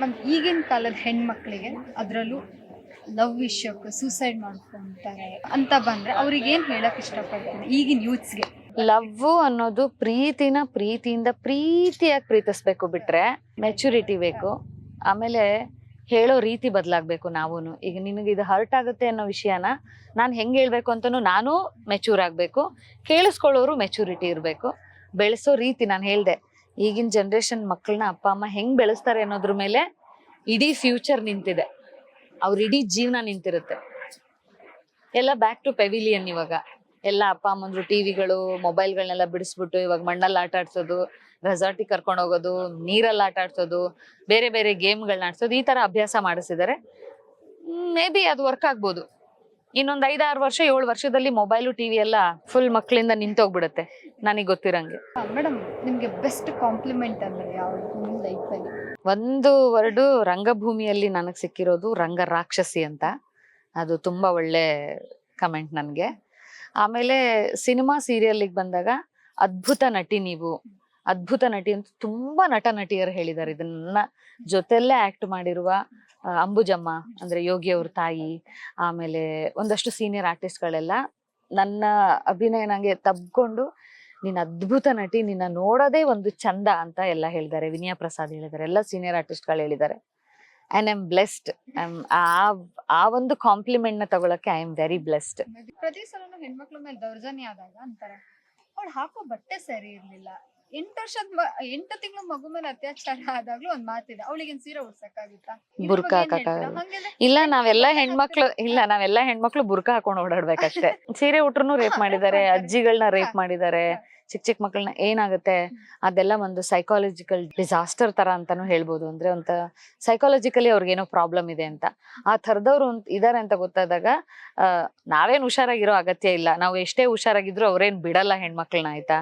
Ma'am ಈಗಿನ ಕಾಲದ ಹೆಣ್ಮಕ್ಳಿಗೆ ಅದರಲ್ಲೂ ಲವ್ ವಿಷಯಕ್ಕೆ ಸೂಸೈಡ್ ಮಾಡ್ಕೊಂತಾರೆ ಅಂತ ಬಂದ್ರೆ ಅವ್ರಿಗೆ ಏನ್ ಹೇಳಕ್ ಇಷ್ಟಪಡ್ತೀನಿ ಈಗಿನ ಯೂತ್ಸ್ಗೆ ಲವ್ ಅನ್ನೋದು ಪ್ರೀತಿನ ಪ್ರೀತಿಯಿಂದ ಪ್ರೀತಿಯಾಗಿ ಪ್ರೀತಿಸ್ಬೇಕು ಬಿಟ್ರೆ ಮೆಚುರಿಟಿ ಬೇಕು. ಆಮೇಲೆ ಹೇಳೋ ರೀತಿ ಬದಲಾಗಬೇಕು ನಾವು ಈಗ ನಿನಗೆ ಇದು ಹರ್ಟ್ ಆಗುತ್ತೆ ಅನ್ನೋ ವಿಷಯನ ನಾನು ಹೆಂಗೆ ಹೇಳಬೇಕು ಅಂತಲೂ ನಾನು ಮೆಚೂರ್ ಆಗಬೇಕು. ಕೇಳಿಸ್ಕೊಳ್ಳೋರು ಮೆಚುರಿಟಿ ಇರಬೇಕು. ಬೆಳೆಸೋ ರೀತಿ ನಾನು ಹೇಳ್ದೆ. ಈಗಿನ ಜನ್ರೇಷನ್ ಮಕ್ಕಳನ್ನ ಅಪ್ಪ, ಅಮ್ಮ ಹೆಂಗ್ ಬೆಳೆಸ್ತಾರೆ ಅನ್ನೋದ್ರ ಮೇಲೆ ಇಡೀ ಫ್ಯೂಚರ್ ನಿಂತಿದೆ. ಅವ್ರ ಇಡೀ ಜೀವನ ನಿಂತಿರುತ್ತೆ. ಎಲ್ಲ ಬ್ಯಾಕ್ ಟು ಪೆವಿಲಿಯನ್ ಇವಾಗ. ಎಲ್ಲ ಅಪ್ಪ, ಅಮ್ಮಂದ್ರು ಟಿವಿಗಳು ಮೊಬೈಲ್ಗಳನ್ನೆಲ್ಲ ಬಿಡಿಸ್ಬಿಟ್ಟು ಇವಾಗ ಮಣ್ಣಲ್ಲಿ ಆಟ ಆಡ್ಸೋದು ರೆಸಾರ್ಟಿಗೆ ಕರ್ಕೊಂಡು ಹೋಗೋದು, ನೀರಲ್ಲಿ ಆಟ ಆಡ್ಸೋದು, ಬೇರೆ ಬೇರೆ ಗೇಮ್ಗಳನ್ನ ಆಡ್ಸೋದು, ಈ ತರ ಅಭ್ಯಾಸ ಮಾಡಿಸಿದ್ದಾರೆ. ಮೇ ಬಿ ಅದು ವರ್ಕ್ ಆಗ್ಬೋದು. ಇನ್ನೊಂದ್ ಐದಾರು ವರ್ಷ ಏಳು ವರ್ಷದಲ್ಲಿ ಮೊಬೈಲು ಟಿವಿ ಎಲ್ಲ ಫುಲ್ ಮಕ್ಕಳಿಂದ ನಿಂತೋಗ್ಬಿಡುತ್ತೆ. ನನಗೆ ಗೊತ್ತಿರಂಗೆ. ಮೇಡಮ್ ನಿಮ್ಗೆ ಬೆಸ್ಟ್ ಕಾಂಪ್ಲಿಮೆಂಟ್ ಅಂದ್ರೆ ಯಾವ್ದು ನಿಮ್ಮ ಲೈಫಲ್ಲಿ ಒಂದು ವರ್ಡು ರಂಗಭೂಮಿಯಲ್ಲಿ ನನಗೆ ಸಿಕ್ಕಿರೋದು ರಂಗ ರಾಕ್ಷಸಿ ಅಂತ. ಅದು ತುಂಬಾ ಒಳ್ಳೆ ಕಮೆಂಟ್ ನನಗೆ. ಆಮೇಲೆ ಸಿನಿಮಾ ಸೀರಿಯಲ್ಗೆ ಬಂದಾಗ ಅದ್ಭುತ ನಟಿ ನೀವು. ಅದ್ಭುತ ನಟಿ ಅಂತ ತುಂಬಾ ನಟ ನಟಿಯರು ಹೇಳಿದ್ದಾರೆ ಇದನ್ನ ಜೊತೆಲ್ಲೇ ಆಕ್ಟ್ ಮಾಡಿರುವ ಅಂಬುಜಮ್ಮ ಅಂದ್ರೆ ಯೋಗಿ ಅವ್ರ ತಾಯಿ ಆಮೇಲೆ ಒಂದಷ್ಟು ಸೀನಿಯರ್ ಆರ್ಟಿಸ್ಟ್ಗಳೆಲ್ಲ ನನ್ನ ಅಭಿನಯ ನಂಗೆ ತಬ್ಕೊಂಡು ನೀನ್ ಅದ್ಭುತ ನಟಿ ನಿನ್ನ ನೋಡೋದೇ ಒಂದು ಚಂದ ಅಂತ ಎಲ್ಲ ಹೇಳಿದ್ದಾರೆ. ವಿನಯ ಪ್ರಸಾದ್ ಹೇಳಿದ್ದಾರೆ. ಎಲ್ಲ ಸೀನಿಯರ್ ಆರ್ಟಿಸ್ಟ್ಗಳು ಹೇಳಿದ್ದಾರೆ. ಅಂಡ್ ಐ ಆಮ್ ಬ್ಲೆಸ್ಡ್ ಆ ಆ ಒಂದು ಕಾಂಪ್ಲಿಮೆಂಟ್ನ ತಗೊಳಕ್ಕೆ ಐ ಆಮ್ ವೆರಿ ಬ್ಲೆಸ್ಡ್ ಪ್ರತಿ ಸಲ ಹೆಣ್ಮಕ್ಳ ಮೇಲೆ ದೌರ್ಜನ್ಯ ಆದಾಗ ಅಂತಾರೆ. ಅವಳು ಹಾಕೋ ಬಟ್ಟೆ ಸರಿ ಇರ್ಲಿಲ್ಲ. ಎಂಟು ವರ್ಷದ ಎಂಟು ತಿಂಗಳ ಮಗು ಮೇಲೆ ಅತ್ಯಾಚಾರ ಆದಾಗ್ಲೂ ಒಂದ್ ಮಾತಿದೆ. ಅವಳಿಗೆ ಸೀರೆ ಉಡ್ಸಕ್ಕಾಗುತ್ತಾ? ಬುರ್ಕ. ಇಲ್ಲ ನಾವೆಲ್ಲ ಹೆಣ್ಮಕ್ಳು ಇಲ್ಲ ನಾವೆಲ್ಲ ಹೆಣ್ಮಕ್ಳು ಬುರ್ಕ ಹಾಕೊಂಡು ಓಡಾಡ್ಬೇಕಷ್ಟೇ. ಸೀರೆ ಉಟ್ರು ರೇಪ್ ಮಾಡಿದ್ದಾರೆ ಅಜ್ಜಿಗಳನ್ನ ರೇಪ್. ಮಾಡಿದ್ದಾರೆ. ಚಿಕ್ಕ ಚಿಕ್ಕ ಮಕ್ಕಳನ್ನ ಏನಾಗುತ್ತೆ? ಅದೆಲ್ಲ ಒಂದು ಸೈಕಾಲಜಿಕಲ್ ಡಿಸಾಸ್ಟರ್ ತರ ಅಂತಾನು ಹೇಳ್ಬೋದು. ಅಂದ್ರೆ ಒಂತ ಸೈಕಾಲಜಿಕಲಿ ಅವ್ರಿಗೇನೋ ಪ್ರಾಬ್ಲಮ್ ಇದೆ ಅಂತ. ಆ ಥರದವ್ರು ಇದಾರೆ ಅಂತ ಗೊತ್ತಾದಾಗ ನಾವೇನ್ ಹುಷಾರಾಗಿರೋ ಅಗತ್ಯ ಇಲ್ಲ. ನಾವು ಎಷ್ಟೇ ಹುಷಾರಾಗಿದ್ರು ಅವ್ರೇನ್ ಬಿಡಲ್ಲ ಹೆಣ್ಮಕ್ಳನ್ನ ಆಯ್ತಾ?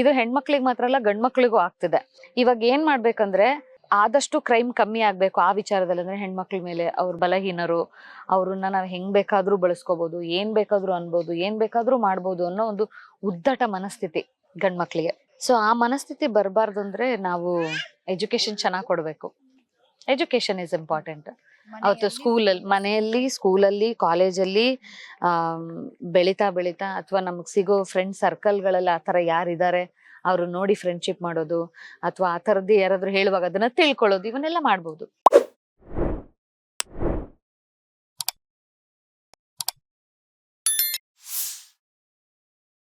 ಇದು ಹೆಣ್ಮಕ್ಳಿಗೆ ಮಾತ್ರ ಅಲ್ಲ ಗಂಡ್ ಮಕ್ಳಿಗೂ ಆಗ್ತಿದೆ. ಇವಾಗ ಏನ್ ಮಾಡ್ಬೇಕಂದ್ರೆ ಆದಷ್ಟು ಕ್ರೈಮ್ ಕಮ್ಮಿ ಆಗ್ಬೇಕು ಆ ವಿಚಾರದಲ್ಲಿ. ಅಂದ್ರೆ ಹೆಣ್ಮಕ್ಳ ಮೇಲೆ ಅವ್ರ ಬಲಹೀನರು ಅವ್ರನ್ನ ನಾವ್ ಹೆಂಗ್ ಬೇಕಾದ್ರೂ ಬಳಸ್ಕೋಬಹುದು ಏನ್ ಬೇಕಾದ್ರೂ ಅನ್ಬೋದು ಏನ್ ಬೇಕಾದ್ರೂ ಮಾಡ್ಬೋದು ಅನ್ನೋ ಒಂದು ಉದ್ದಟ ಮನಸ್ಥಿತಿ. ಗಂಡ್ ಮಕ್ಳಿಗೆ ಸೊ ಆ ಮನಸ್ಥಿತಿ ಬರಬಾರ್ದು ಅಂದ್ರೆ ನಾವು ಎಜುಕೇಶನ್ ಚೆನ್ನಾಗಿ ಕೊಡಬೇಕು. ಎಜುಕೇಶನ್ ಇಸ್ ಇಂಪಾರ್ಟೆಂಟ್ ಅವತ್ತು ಸ್ಕೂಲಲ್ಲಿ ಮನೆಯಲ್ಲಿ ಸ್ಕೂಲಲ್ಲಿ ಕಾಲೇಜಲ್ಲಿ ಬೆಳೀತಾ ಬೆಳೀತಾ ಅಥವಾ ನಮಗೆ ಸಿಗೋ ಫ್ರೆಂಡ್ ಸರ್ಕಲ್ಗಳಲ್ಲಿ ಆ ಥರ ಯಾರಿದ್ದಾರೆ ಅವರು ನೋಡಿ ಫ್ರೆಂಡ್ಶಿಪ್ ಮಾಡೋದು ಅಥವಾ ಆ ಥರದ್ದು ಯಾರಾದರೂ ಹೇಳುವಾಗ ಅದನ್ನ ತಿಳ್ಕೊಳ್ಳೋದು ಇವನ್ನೆಲ್ಲ ಮಾಡ್ಬೋದು.